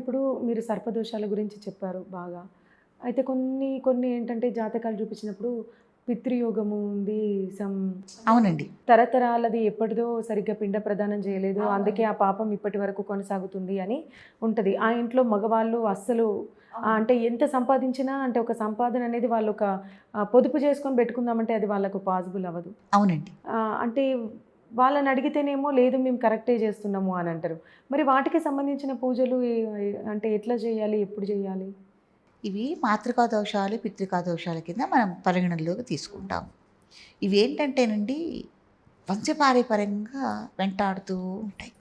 ఇప్పుడు మీరు సర్పదోషాల గురించి చెప్పారు బాగా. అయితే కొన్ని కొన్ని ఏంటంటే జాతకాలు చూపించినప్పుడు పితృయోగము ఉంది సమ్ అవునండి. తరతరాలది ఎప్పటిదో సరిగ్గా పిండ ప్రదానం చేయలేదు అందుకే ఆ పాపం ఇప్పటి వరకు కొనసాగుతుంది అని ఉంటుంది. ఆ ఇంట్లో మగవాళ్ళు అస్సలు అంటే ఎంత సంపాదించినా అంటే ఒక సంపాదన అనేది వాళ్ళు ఒక పొదుపు చేసుకొని పెట్టుకుందామంటే అది వాళ్ళకు పాసిబుల్ అవ్వదు. అవునండి. అంటే వాళ్ళని అడిగితేనేమో లేదు మేము కరెక్టే చేస్తున్నాము అని అంటారు. మరి వాటికి సంబంధించిన పూజలు అంటే ఎట్లా చేయాలి ఎప్పుడు చేయాలి? ఇవి మాతృకా దోషాలు పితృకా దోషాల కింద మనం పరిగణనలోకి తీసుకుంటాం ఇవి ఏంటంటేనండి వంశపారంపర్యంగా వెంటాడుతూ ఉంటాయి.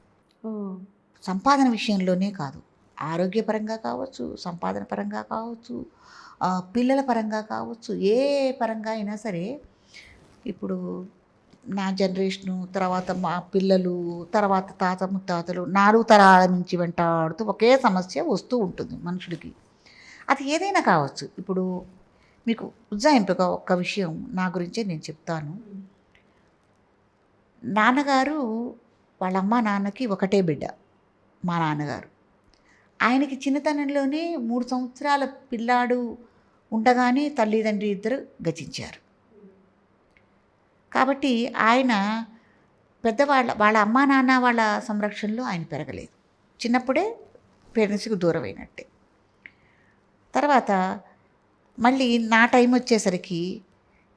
సంపాదన విషయంలోనే కాదు. ఆరోగ్యపరంగా కావచ్చు సంపాదన పరంగా కావచ్చు పిల్లల పరంగా కావచ్చు ఏ పరంగా అయినా సరే ఇప్పుడు నా జనరేషను తర్వాత మా పిల్లలు తర్వాత తాత ముత్తాతలు నాలుగు తరాల నుంచి వెంటాడుతూ ఒకే సమస్య వస్తూ ఉంటుంది మనుషుడికి అది ఏదైనా కావచ్చు. ఇప్పుడు మీకు ఉజ్జాయింపుగా ఒక్క విషయం నా గురించే నేను చెప్తాను. నాన్నగారు వాళ్ళ అమ్మ నాన్నకి ఒకటే బిడ్డ మా నాన్నగారు. ఆయనకి చిన్నతనంలోనే మూడు సంవత్సరాల పిల్లాడు ఉండగానే తల్లిదండ్రి ఇద్దరు గతించారు. కాబట్టి ఆయన పెద్దవాళ్ళ వాళ్ళ అమ్మా నాన్న వాళ్ళ సంరక్షణలో ఆయన పెరగలేదు. చిన్నప్పుడే పేరెంట్స్కి దూరం అయినట్టే. తర్వాత మళ్ళీ నా టైం వచ్చేసరికి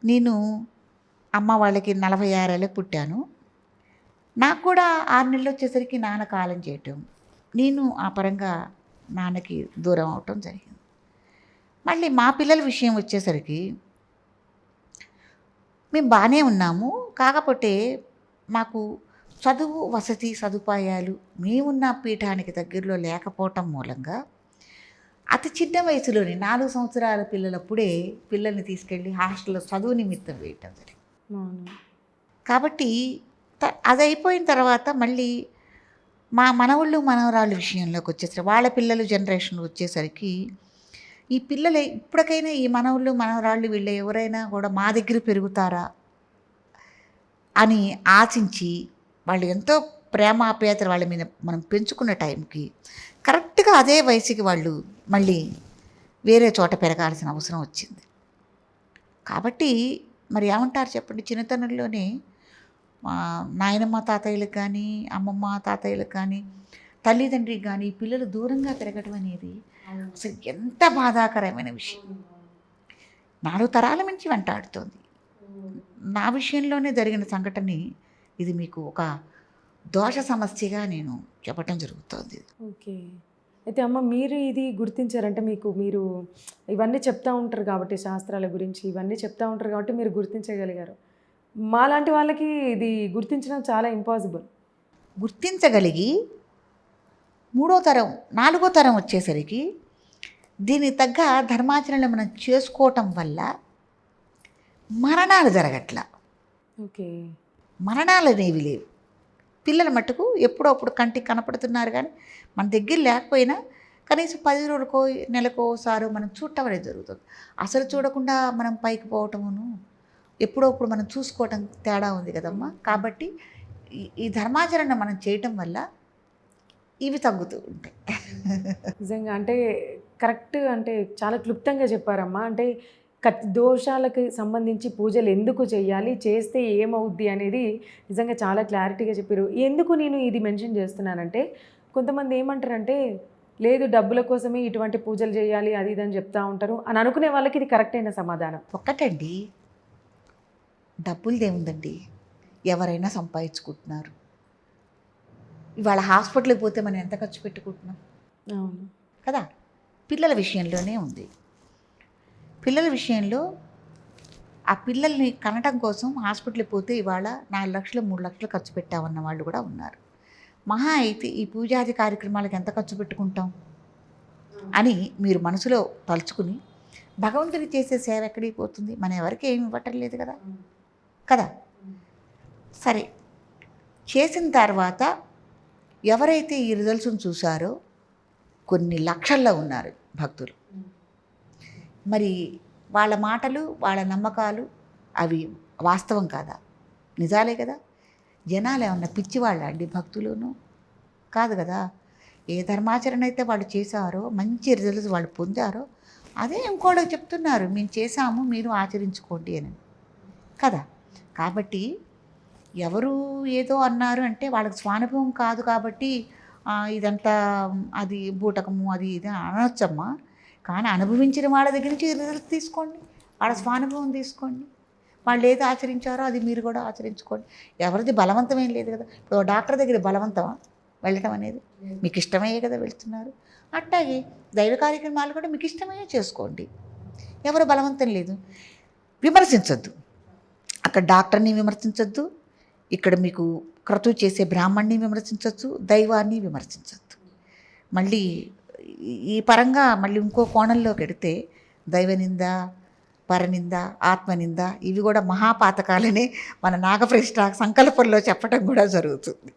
నేను అమ్మ వాళ్ళకి నలభై ఆరేళ్ళకి పుట్టాను. నాకు కూడా ఆరు నెలలు వచ్చేసరికి నాన్న కాలం చేయటం నేను ఆ పరంగా నాన్నకి దూరం అవటం జరిగింది. మళ్ళీ మా పిల్లల విషయం వచ్చేసరికి మేము బాగానే ఉన్నాము. కాకపోతే మాకు చదువు వసతి సదుపాయాలు మేమున్న పీఠానికి దగ్గరలో లేకపోవటం మూలంగా అతి చిన్న వయసులోనే నాలుగు సంవత్సరాల పిల్లలప్పుడే పిల్లల్ని తీసుకెళ్ళి హాస్టల్లో చదువు నిమిత్తం వేయటం జరిగింది. కాబట్టి అది అయిపోయిన తర్వాత మళ్ళీ మా మనవళ్ళు మనవరాళ్ళ విషయంలోకి వచ్చేసరికి వాళ్ళ పిల్లలు జనరేషన్ వచ్చేసరికి ఈ పిల్లలు ఇప్పటికైనా ఈ మనవళ్ళు మనవరాళ్ళు వీళ్ళు ఎవరైనా కూడా మా దగ్గర పెరుగుతారా అని ఆశించి వాళ్ళు ఎంతో ప్రేమ ఆప్యాయతలు వాళ్ళ మీద మనం పెంచుకున్న టైంకి కరెక్ట్గా అదే వయసుకి వాళ్ళు మళ్ళీ వేరే చోట పెరగాల్సిన అవసరం వచ్చింది. కాబట్టి మరి ఏమంటారు చెప్పండి? చిన్నతనంలోనే మా నాయనమ్మ తాతయ్యలకు కానీ అమ్మమ్మ తాతయ్యలకు కానీ తల్లిదండ్రికి కానీ పిల్లలు దూరంగా పెరగడం అనేది అసలు ఎంత బాధాకరమైన విషయం. నాలుగు తరాల నుంచి వెంటాడుతోంది నా విషయంలోనే జరిగిన సంఘటనని ఇది మీకు ఒక దోష సమస్యగా నేను చెప్పటం జరుగుతోంది. ఓకే. అయితే అమ్మ మీరు ఇది గుర్తించారంటే మీకు మీరు ఇవన్నీ చెప్తా ఉంటారు కాబట్టి శాస్త్రాల గురించి ఇవన్నీ చెప్తా ఉంటారు కాబట్టి మీరు గుర్తించగలిగారు. మాలాంటి వాళ్ళకి ఇది గుర్తించడం చాలా ఇంపాసిబుల్ గుర్తించగలిగి మూడో తరం నాలుగో తరం వచ్చేసరికి దీనికి తగ్గ ధర్మాచరణ మనం చేసుకోవటం వల్ల మరణాలు జరగట్లా. ఓకే. మరణాలు అనేవి లేవు. పిల్లల మట్టుకు ఎప్పుడో అప్పుడు కంటికి కనపడుతున్నారు కానీ మన దగ్గర లేకపోయినా కనీసం పది రోజులకో నెలకో ఒకసారి మనం చూడటం అనేది జరుగుతుంది. అసలు చూడకుండా మనం పైకి పోవటమును ఎప్పుడో అప్పుడు మనం చూసుకోవటం తేడా ఉంది కదమ్మా. కాబట్టి ఈ- ఈ ధర్మాచరణ మనం చేయటం వల్ల ఇవి తగ్గుతూ ఉంటాయి. నిజంగా అంటే కరెక్ట్ అంటే చాలా క్లుప్తంగా చెప్పారమ్మా. అంటే కత్ దోషాలకు సంబంధించి పూజలు ఎందుకు చేయాలి చేస్తే ఏమవుద్ది అనేది నిజంగా చాలా క్లారిటీగా చెప్పారు. ఎందుకు నేను ఇది మెన్షన్ చేస్తున్నానంటే కొంతమంది ఏమంటారంటే లేదు డబ్బుల కోసమే ఇటువంటి పూజలు చేయాలి అది ఇది అని చెప్తా ఉంటారు అని అనుకునే వాళ్ళకి ఇది కరెక్ట్ అయిన సమాధానం. ఒక్కటండి డబ్బులదేముందండి ఎవరైనా సంపాదించుకుంటున్నారు. ఇవాళ హాస్పిటల్కి పోతే మనం ఎంత ఖర్చు పెట్టుకుంటున్నాం? అవును. కదా? పిల్లల విషయంలోనే ఉంది. పిల్లల విషయంలో ఆ పిల్లల్ని కనటం కోసం హాస్పిటల్కి పోతే ఇవాళ నాలుగు లక్షలు మూడు లక్షలు ఖర్చు పెట్టామన్న వాళ్ళు కూడా ఉన్నారు. మహా అయితే ఈ పూజాది కార్యక్రమాలకు ఎంత ఖర్చు పెట్టుకుంటాం? అని మీరు మనసులో తలుచుకుని భగవంతుడి చేసే సేవ ఎక్కడికి పోతుంది? మన ఎవరికి ఏమి ఇవ్వటం లేదు కదా? కదా? సరే. చేసిన తర్వాత ఎవరైతే ఈ రిజల్ట్స్ని చూసారో కొన్ని లక్షల్లో ఉన్నారు భక్తులు. మరి వాళ్ళ మాటలు వాళ్ళ నమ్మకాలు అవి వాస్తవం కాదా? నిజాలే కదా? జనాలు ఏమన్నా పిచ్చివాళ్ళ అండి భక్తులును? కాదు కదా? ఏ ధర్మాచరణ అయితే వాళ్ళు చేశారో మంచి రిజల్ట్స్ వాళ్ళు పొందారో అదే ఇంకోళ్ళకి చెప్తున్నారు మేము చేశాము మీరు ఆచరించుకోండి అని. కదా? కాబట్టి ఎవరు ఏదో అన్నారు అంటే వాళ్ళకి స్వానుభవం కాదు కాబట్టి ఇదంతా అది బూటకము అది ఇది అనొచ్చమ్మా. కానీ అనుభవించిన వాళ్ళ దగ్గర నుంచి రిజల్ట్ తీసుకోండి. వాళ్ళ స్వానుభవం తీసుకోండి. వాళ్ళు ఏది ఆచరించారో అది మీరు కూడా ఆచరించుకోండి. ఎవరిది బలవంతమేం లేదు కదా. ఇప్పుడు డాక్టర్ దగ్గర బలవంతమా వెళ్ళటం అనేది మీకు ఇష్టమయ్యే కదా వెళ్తున్నారు. అట్లాగే దైవ కార్యక్రమాలు కూడా మీకు ఇష్టమయ్యే చేసుకోండి. ఎవరు బలవంతం లేదు. విమర్శించొద్దు. అక్కడ డాక్టర్ని విమర్శించొద్దు. ఇక్కడ మీకు క్రతువు చేసే బ్రాహ్మణ్ణి విమర్శించవచ్చు దైవాన్ని విమర్శించవచ్చు మళ్ళీ ఈ- పరంగా మళ్ళీ ఇంకో కోణంలో పెడితే దైవనింద పరనింద ఆత్మనింద ఇవి కూడా మహాపాతకాలనే మన నాగప్రతిష్ట సంకల్పంలో చెప్పడం కూడా జరుగుతుంది.